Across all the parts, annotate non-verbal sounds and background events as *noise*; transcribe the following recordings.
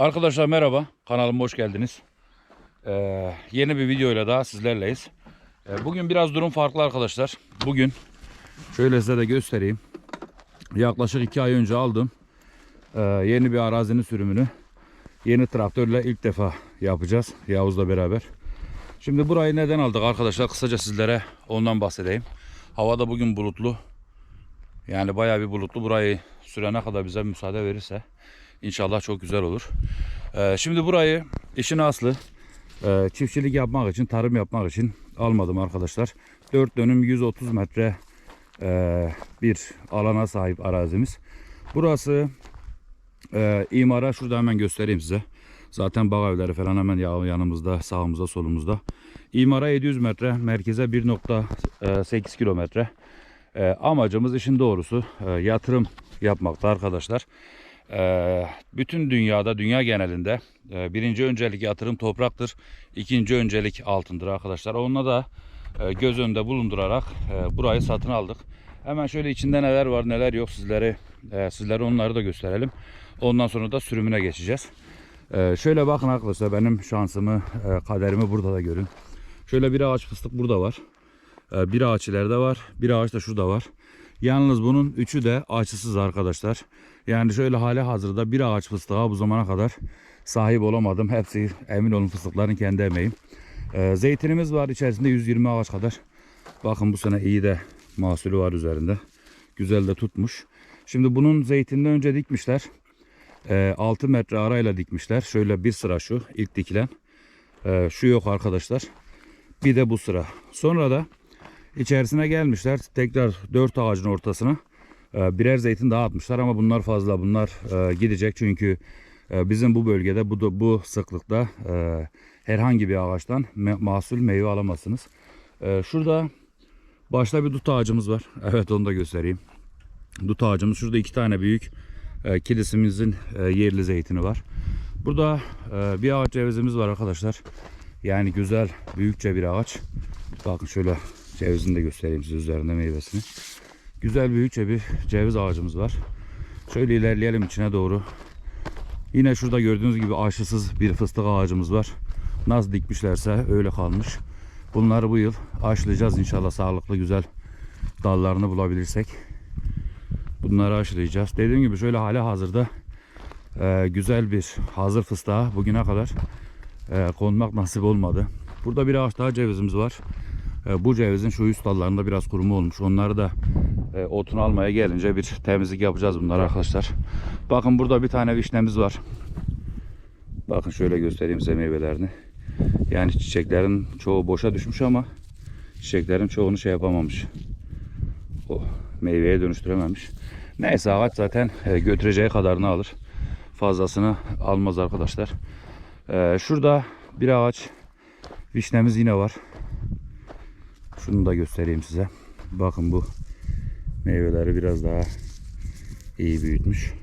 Arkadaşlar merhaba. Kanalıma hoş geldiniz. Ee, yeni bir videoyla daha sizlerleyiz. Ee, bugün biraz durum farklı arkadaşlar. Bugün şöyle size de göstereyim. Yaklaşık iki ay önce aldım. Ee, yeni bir arazinin sürümünü yeni traktörle ilk defa yapacağız. Yavuz'la beraber. Şimdi burayı neden aldık arkadaşlar? Kısaca sizlere ondan bahsedeyim. Havada bugün bulutlu. Yani bayağı bir bulutlu. Burayı sürene kadar bize müsaade verirse İnşallah çok güzel olur. Ee, şimdi burayı işin aslı e, çiftçilik yapmak için, tarım yapmak için almadım arkadaşlar. 4 dönüm 130 metre e, bir alana sahip arazimiz. Burası e, imara şurada hemen göstereyim size. Zaten bağ evleri falan hemen ya- yanımızda, sağımızda, solumuzda. İmara 700 metre, merkeze 1.8 kilometre. Amacımız işin doğrusu yatırım yapmakta arkadaşlar. Ee, bütün dünyada, dünya genelinde e, birinci öncelik yatırım topraktır. ikinci öncelik altındır arkadaşlar. Onunla da e, göz önünde bulundurarak e, burayı satın aldık. Hemen şöyle içinde neler var neler yok sizlere sizlere onları da gösterelim. Ondan sonra da sürümüne geçeceğiz. Şöyle bakın arkadaşlar benim şansımı, kaderimi burada da görün. Şöyle bir ağaç fıstık burada var. Bir ağaç ileride var. Bir ağaç da şurada var. Yalnız bunun üçü de ağaçsız arkadaşlar. Yani şöyle hali hazırda bir ağaç fıstığa bu zamana kadar sahip olamadım. Hepsi emin olun fıstıkların kendi emeğim. Ee, zeytinimiz var içerisinde 120 ağaç kadar. Bakın bu sene iyi de mahsulü var üzerinde. Güzel de tutmuş. Şimdi bunun zeytininden önce dikmişler. Ee, 6 metre arayla dikmişler. Şöyle bir sıra şu ilk dikilen. Ee, şu yok arkadaşlar. Bir de bu sıra. Sonra da içerisine gelmişler. Tekrar 4 ağacın ortasına birer zeytin daha atmışlar ama bunlar fazla. Bunlar e, gidecek çünkü e, bizim bu bölgede bu bu sıklıkta e, herhangi bir ağaçtan mahsul meyve alamazsınız. Şurada başta bir dut ağacımız var. *laughs* Evet onu da göstereyim. Dut ağacımız şurada iki tane büyük kilisimizin yerli zeytini var. Burada bir ağaç cevizimiz var arkadaşlar. Yani güzel büyükçe bir ağaç. Bakın şöyle cevizini de göstereyim size üzerinde meyvesini. Güzel büyükçe bir ceviz ağacımız var. Şöyle ilerleyelim içine doğru. Yine şurada gördüğünüz gibi aşısız bir fıstık ağacımız var. Nasıl dikmişlerse öyle kalmış. Bunları bu yıl aşılayacağız inşallah sağlıklı güzel dallarını bulabilirsek. Bunları aşılayacağız. Dediğim gibi şöyle hali hazırda e, güzel bir hazır fıstığa bugüne kadar e, konmak nasip olmadı. Burada bir ağaç daha cevizimiz var. E, bu cevizin şu üst dallarında biraz kuruma olmuş. Onları da e, otunu almaya gelince bir temizlik yapacağız bunlar arkadaşlar. Bakın burada bir tane vişnemiz var. Bakın şöyle göstereyim size meyvelerini. Yani çiçeklerin çoğu boşa düşmüş ama çiçeklerin çoğunu şey yapamamış. O meyveye dönüştürememiş. Neyse ağaç zaten e, götüreceği kadarını alır. Fazlasını almaz arkadaşlar. E, şurada bir ağaç vişnemiz yine var. Şunu da göstereyim size. Bakın bu meyveleri biraz daha iyi büyütmüş.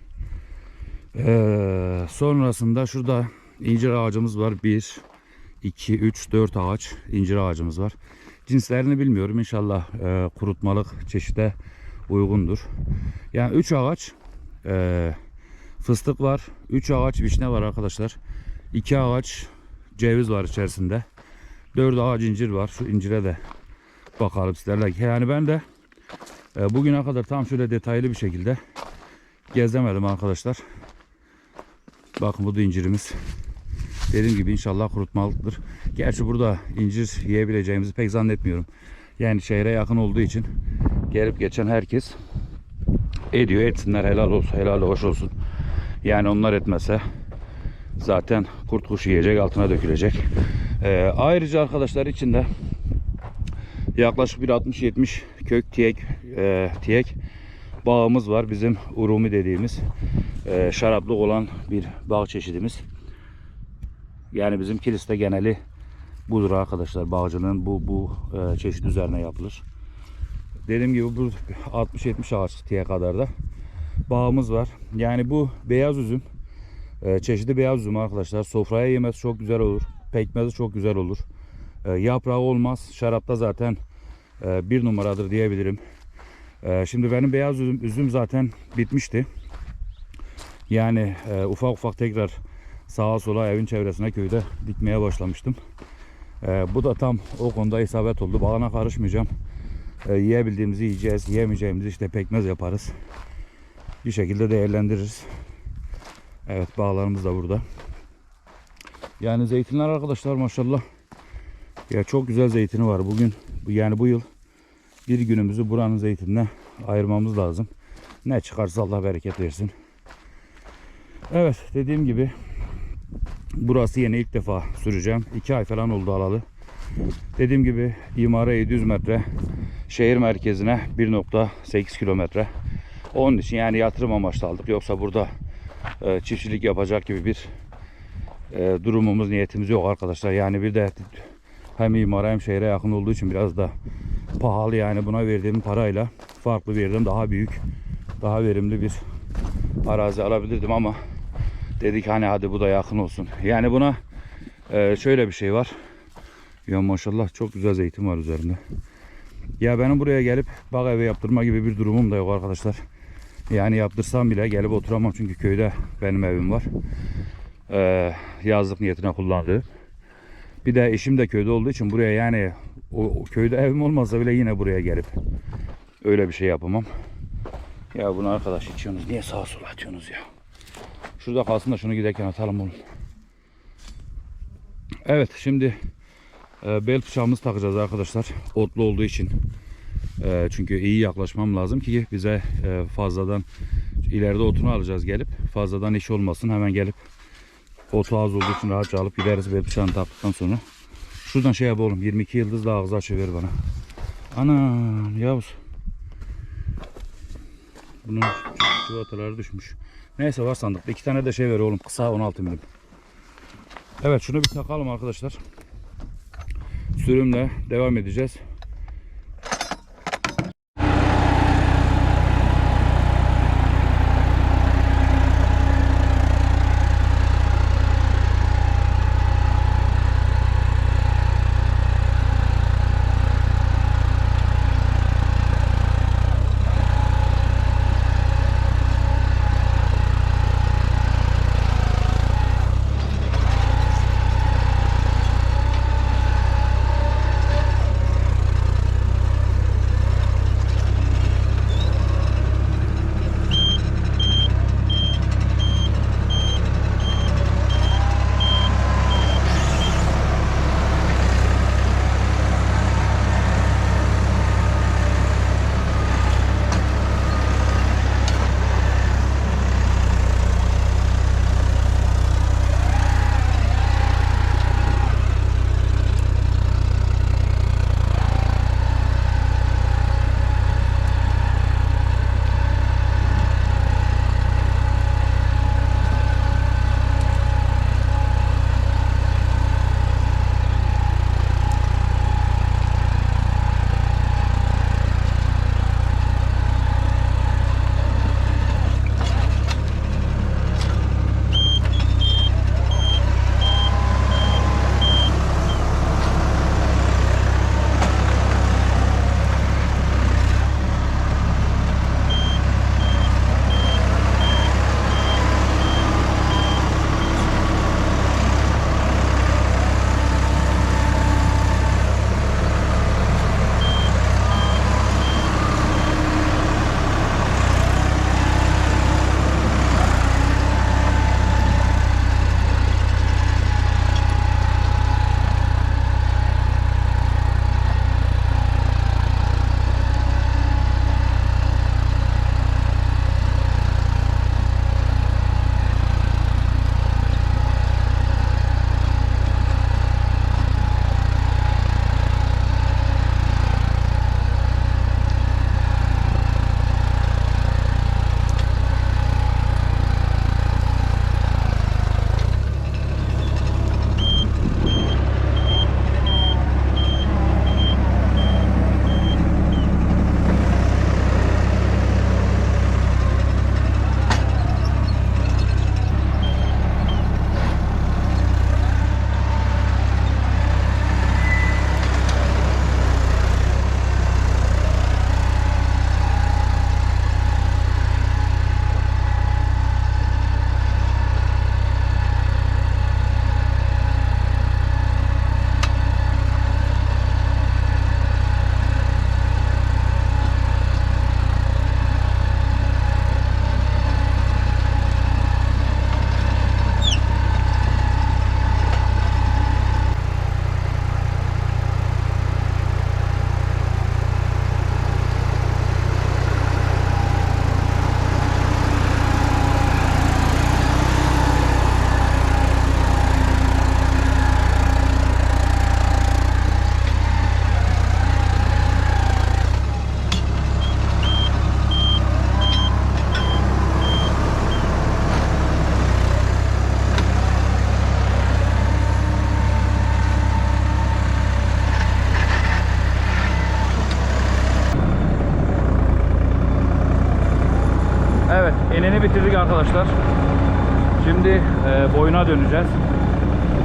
Ee, sonrasında şurada incir ağacımız var. 1, 2, 3, 4 ağaç incir ağacımız var. Cinslerini bilmiyorum. İnşallah e, kurutmalık çeşide uygundur. Yani 3 ağaç e, fıstık var. 3 ağaç vişne var arkadaşlar. 2 ağaç ceviz var içerisinde. 4 ağaç incir var. Şu incire de bakalım sizlerle. Yani ben de e, bugüne kadar tam şöyle detaylı bir şekilde gezemedim arkadaşlar. Bakın bu da incirimiz. Dediğim gibi inşallah kurutmalıktır. Gerçi burada incir yiyebileceğimizi pek zannetmiyorum. Yani şehre yakın olduğu için gelip geçen herkes ediyor. Etsinler helal olsun, helal hoş olsun. Yani onlar etmese zaten kurt kuş yiyecek, altına dökülecek. Ee, ayrıca arkadaşlar içinde yaklaşık bir 60-70 kök tiyek, e, tiyek bağımız var. Bizim urumi dediğimiz e, şaraplık olan bir bağ çeşidimiz. Yani bizim kiliste geneli budur arkadaşlar. Bağcılığın bu bu e, çeşit üzerine yapılır. Dediğim gibi bu 60-70 ağaç tiye kadar da bağımız var. Yani bu beyaz üzüm e, çeşidi beyaz üzüm arkadaşlar. Sofraya yemesi çok güzel olur. Pekmezi çok güzel olur. E, yaprağı olmaz. Şarapta zaten e, bir numaradır diyebilirim. E, şimdi benim beyaz üzüm, üzüm zaten bitmişti. Yani e, ufak ufak tekrar sağa sola evin çevresine köyde dikmeye başlamıştım. Ee, bu da tam o konuda isabet oldu. Bağına karışmayacağım. Ee, yiyebildiğimizi yiyeceğiz. Yiyemeyeceğimizi işte pekmez yaparız. Bir şekilde değerlendiririz. Evet bağlarımız da burada. Yani zeytinler arkadaşlar maşallah. Ya çok güzel zeytini var. Bugün bu- yani bu yıl bir günümüzü buranın zeytinine ayırmamız lazım. Ne çıkarsa Allah bereket versin. Evet dediğim gibi burası yeni ilk defa süreceğim. 2 ay falan oldu alalı. Dediğim gibi imara 700 metre. Şehir merkezine 1.8 kilometre. Onun için yani yatırım amaçlı aldık. Yoksa burada e, çiftçilik yapacak gibi bir e, durumumuz, niyetimiz yok arkadaşlar. Yani bir de hem imara hem şehre yakın olduğu için biraz da pahalı yani buna verdiğim parayla farklı yerden daha büyük, daha verimli bir arazi alabilirdim ama dedik hani hadi bu da yakın olsun. Yani buna e, şöyle bir şey var. Ya maşallah çok güzel zeytin var üzerinde. Ya benim buraya gelip bak evi yaptırma gibi bir durumum da yok arkadaşlar. Yani yaptırsam bile gelip oturamam çünkü köyde benim evim var. Ee, yazlık niyetine kullandığım. Bir de eşim de köyde olduğu için buraya yani o, o köyde evim olmasa bile yine buraya gelip öyle bir şey yapamam. Ya bunu arkadaş içiyorsunuz. Niye sağa sola atıyorsunuz ya? Şurada kalsın da şunu giderken atalım oğlum. Evet şimdi e, bel bıçağımızı takacağız arkadaşlar. Otlu olduğu için. E, çünkü iyi yaklaşmam lazım ki bize e, fazladan ileride otunu alacağız gelip. Fazladan iş olmasın. Hemen gelip otu az olduğu için rahatça alıp gideriz bel bıçağını taktıktan sonra. Şuradan şey yap oğlum. 22 yıldız da ağzı açıver bana. Anam Yavuz. Bunun çuvaltaları düşmüş. Neyse var sandıkta. iki tane de şey ver oğlum. Kısa 16 milim. Evet şunu bir takalım arkadaşlar. Sürümle devam edeceğiz. Enini bitirdik arkadaşlar. Şimdi e, boyuna döneceğiz.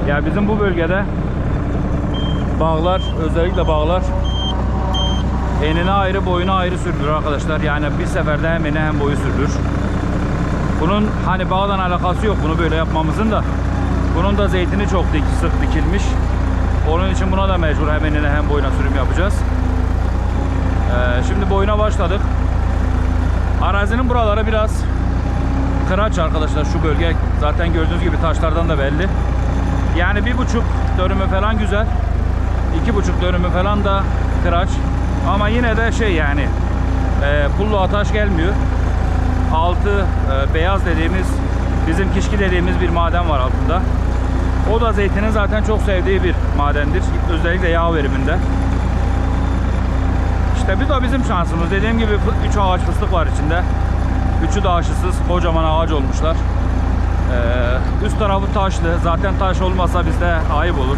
Ya bizim bu bölgede bağlar, özellikle bağlar enine ayrı, boyuna ayrı sürdürür arkadaşlar. Yani bir seferde hem eni hem boyu sürdürür. Bunun hani bağdan alakası yok bunu böyle yapmamızın da. Bunun da zeytini çok dik, sık dikilmiş. Onun için buna da mecbur hem enine hem boyuna sürüm yapacağız. Ee, şimdi boyuna başladık. Arazinin buraları biraz kıraç arkadaşlar şu bölge zaten gördüğünüz gibi taşlardan da belli. Yani bir buçuk dönümü falan güzel. iki buçuk dönümü falan da kıraç. Ama yine de şey yani e, pulluğa taş gelmiyor. Altı e, beyaz dediğimiz bizim kişki dediğimiz bir maden var altında. O da zeytinin zaten çok sevdiği bir madendir. Özellikle yağ veriminde. İşte bir de bizim şansımız. Dediğim gibi 3 ağaç fıstık var içinde. Üçü de aşısız. Kocaman ağaç olmuşlar. Ee, üst tarafı taşlı. Zaten taş olmasa bizde ayıp olur.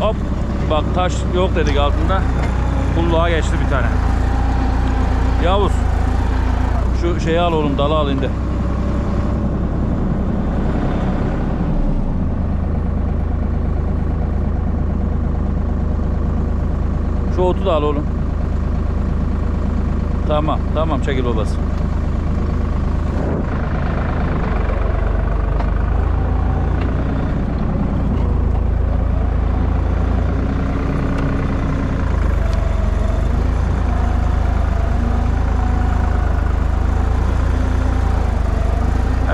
Hop. Bak taş yok dedik altında. Pulluğa geçti bir tane. Yavuz. Şu şeyi al oğlum dalı al indi. Şu otu da al oğlum. Tamam, tamam çekil babası.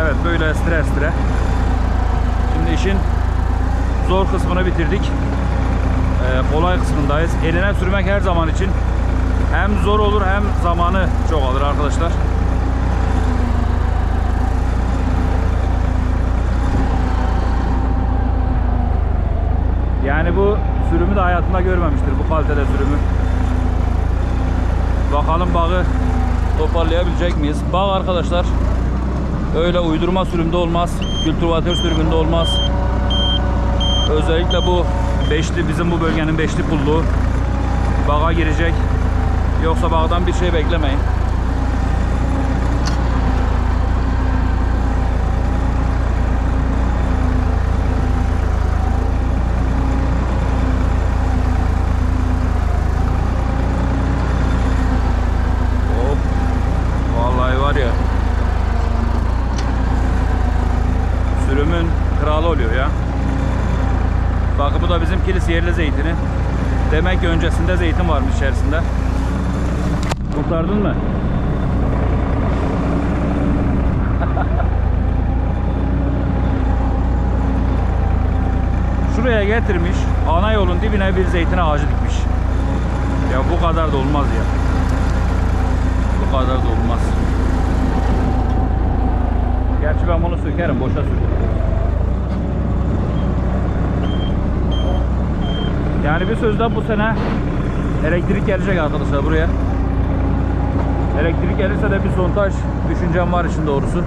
Evet böyle stre stre. Şimdi işin zor kısmını bitirdik. Ee, kolay kısmındayız. Eline sürmek her zaman için hem zor olur hem zamanı çok alır arkadaşlar. Yani bu sürümü de hayatında görmemiştir bu kalitede sürümü. Bakalım bağı toparlayabilecek miyiz? Bağ arkadaşlar öyle uydurma sürümde olmaz. Kültürvatör sürümünde olmaz. Özellikle bu beşli bizim bu bölgenin beşli pulluğu bağa girecek. Yoksa bağdan bir şey beklemeyin. Bakın bu da bizim kilis yerli zeytini. Demek ki öncesinde zeytin varmış içerisinde. Kurtardın mı? *laughs* Şuraya getirmiş, ana yolun dibine bir zeytin ağacı dikmiş. Ya bu kadar da olmaz ya. Bu kadar da olmaz. Gerçi ben bunu sökerim, boşa sökerim. Yani bir sözden bu sene elektrik gelecek arkadaşlar buraya. Elektrik gelirse de bir sontaj düşüncem var işin doğrusu.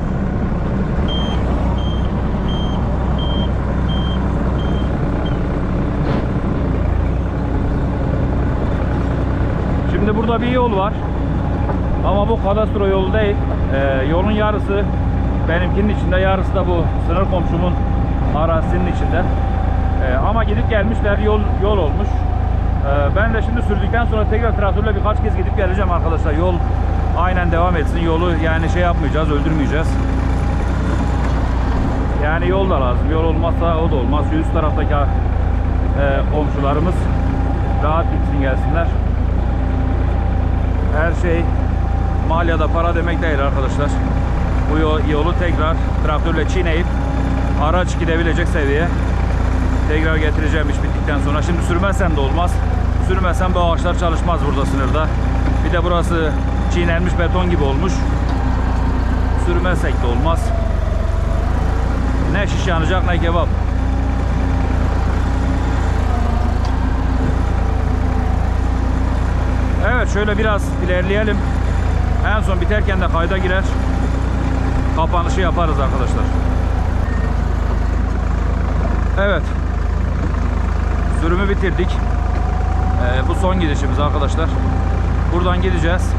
Şimdi burada bir yol var. Ama bu kadastro yolu değil. Ee, yolun yarısı benimkinin içinde, yarısı da bu sınır komşumun arazisinin içinde. Ee, ama gidip gelmişler yol yol olmuş. Ee, ben de şimdi sürdükten sonra tekrar traktörle birkaç kez gidip geleceğim arkadaşlar. Yol aynen devam etsin. Yolu yani şey yapmayacağız, öldürmeyeceğiz. Yani yol da lazım. Yol olmazsa o da olmaz. Üst taraftaki e, komşularımız rahat gitsin gelsinler. Her şey mal para demek değil arkadaşlar. Bu yol- yolu tekrar traktörle çiğneyip araç gidebilecek seviyeye tekrar getireceğim iş bittikten sonra. Şimdi sürmezsem de olmaz. Sürmezsem bu ağaçlar çalışmaz burada sınırda. Bir de burası çiğnenmiş beton gibi olmuş. Sürmezsek de olmaz. Ne şiş yanacak ne kebap. Evet şöyle biraz ilerleyelim. En son biterken de kayda girer. Kapanışı yaparız arkadaşlar. Evet. Sürümü bitirdik. Ee, bu son gidişimiz arkadaşlar. Buradan gideceğiz.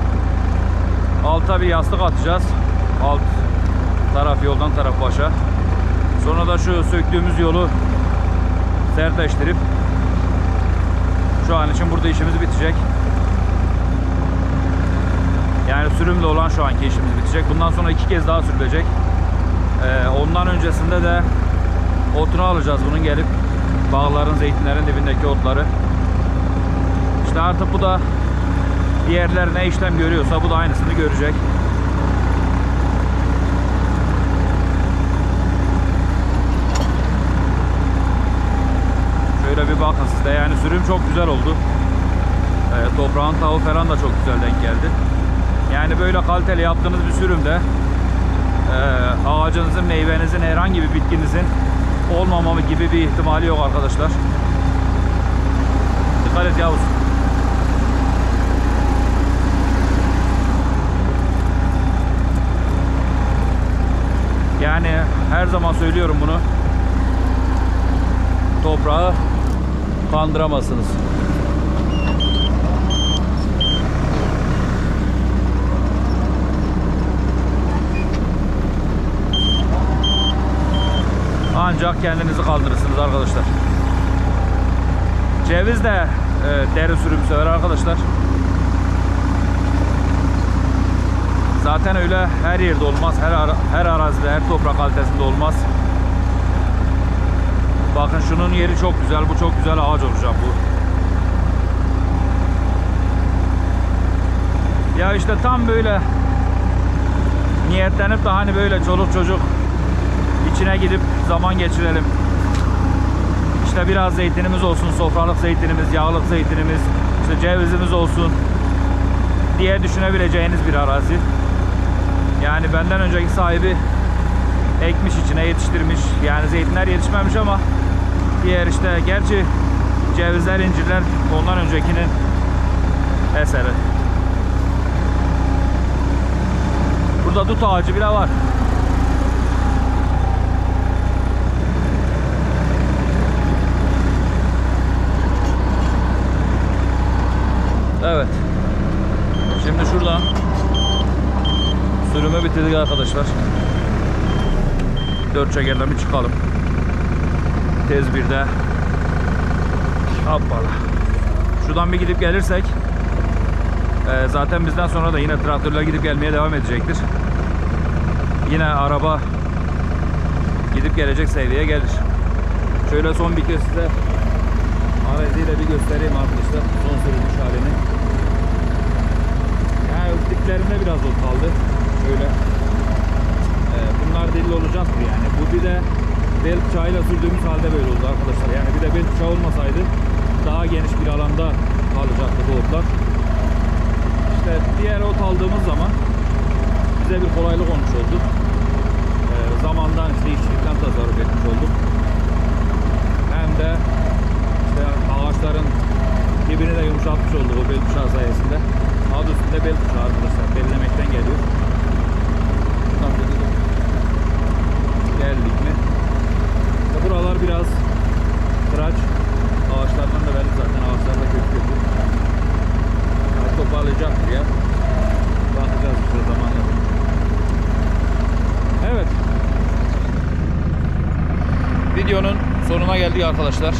Alta bir yastık atacağız. Alt taraf yoldan taraf başa. Sonra da şu söktüğümüz yolu sertleştirip şu an için burada işimiz bitecek. Yani sürümle olan şu anki işimiz bitecek. Bundan sonra iki kez daha sürülecek. Ee, ondan öncesinde de otunu alacağız bunun gelip bağların, zeytinlerin dibindeki otları. İşte artık bu da diğerler ne işlem görüyorsa bu da aynısını görecek. Şöyle bir bakın siz de yani sürüm çok güzel oldu. Ee, toprağın tavu falan da çok güzel denk geldi. Yani böyle kaliteli yaptığınız bir sürümde e, ağacınızın, meyvenizin, herhangi bir bitkinizin olmamamı gibi bir ihtimali yok arkadaşlar. Dikkat et Yavuz. Yani her zaman söylüyorum bunu. Toprağı kandıramazsınız. Ancak kendinizi kaldırırsınız arkadaşlar. Ceviz de e, deri sürüm sever arkadaşlar. Zaten öyle her yerde olmaz. Her ara- her arazide, her toprak kalitesinde olmaz. Bakın şunun yeri çok güzel. Bu çok güzel ağaç olacak bu. Ya işte tam böyle niyetlenip de hani böyle çoluk çocuk içine gidip zaman geçirelim. İşte biraz zeytinimiz olsun, sofralık zeytinimiz, yağlık zeytinimiz, işte cevizimiz olsun diye düşünebileceğiniz bir arazi. Yani benden önceki sahibi ekmiş içine yetiştirmiş. Yani zeytinler yetişmemiş ama diğer işte gerçi cevizler, incirler ondan öncekinin eseri. Burada dut ağacı bile var. Evet. Şimdi şuradan sürümü bitirdik arkadaşlar. Dört çekerden bir çıkalım. Tez birde. Hoppala. Şuradan bir gidip gelirsek e, zaten bizden sonra da yine traktörler gidip gelmeye devam edecektir. Yine araba gidip gelecek seviyeye gelir. Şöyle son bir kez size araziyle bir göstereyim arkadaşlar. Son sürülmüş halini. Yani diplerinde biraz ot kaldı. Şöyle. Ee, bunlar delil olacaktır yani. Bu bir de bel bıçağıyla sürdüğümüz halde böyle oldu arkadaşlar. Yani bir de bel bıçağı olmasaydı daha geniş bir alanda kalacaktı bu otlar. İşte diğer ot aldığımız zaman bize bir kolaylık olmuş oldu. Ee, zamandan işte işçilikten tasarruf etmiş olduk. Hem de işte ağaçların dibini de yumuşatmış olduk o bel sayesinde. Adı üstünde bel bıçağı arkadaşlar. Bellemekten geliyor. Şuradan bir de Geldik mi? İşte buralar biraz kıraç. Ağaçlardan da belli zaten. Ağaçlar da kötü kötü. Yani toparlayacaktır ya. Bakacağız işte zamanla. Evet. Videonun sonuna geldik arkadaşlar.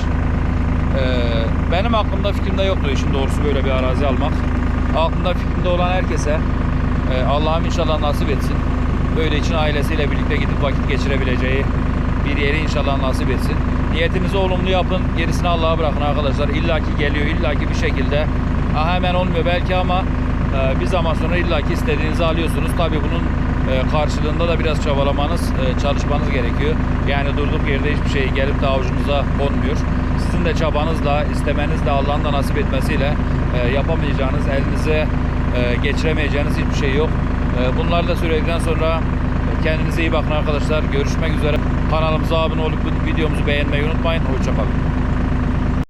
Ee, benim aklımda fikrimde yoktu işin doğrusu böyle bir arazi almak. Aklımda fikrimde olan herkese e, Allah'ım inşallah nasip etsin. Böyle için ailesiyle birlikte gidip vakit geçirebileceği bir yeri inşallah nasip etsin. Niyetinizi olumlu yapın. Gerisini Allah'a bırakın arkadaşlar. İlla ki geliyor, illa ki bir şekilde. Ha, hemen olmuyor belki ama e, bir zaman sonra illa ki istediğinizi alıyorsunuz. Tabii bunun e, karşılığında da biraz çabalamanız, e, çalışmanız gerekiyor. Yani durduk yerde hiçbir şey gelip de avucunuza konmuyor. Sizin de çabanızla, istemenizle Allah'ın da nasip etmesiyle e, yapamayacağınız, elinize e, geçiremeyeceğiniz hiçbir şey yok. E, bunları da söyledikten sonra kendinize iyi bakın arkadaşlar. Görüşmek üzere. Kanalımıza abone olup videomuzu beğenmeyi unutmayın. Hoşçakalın.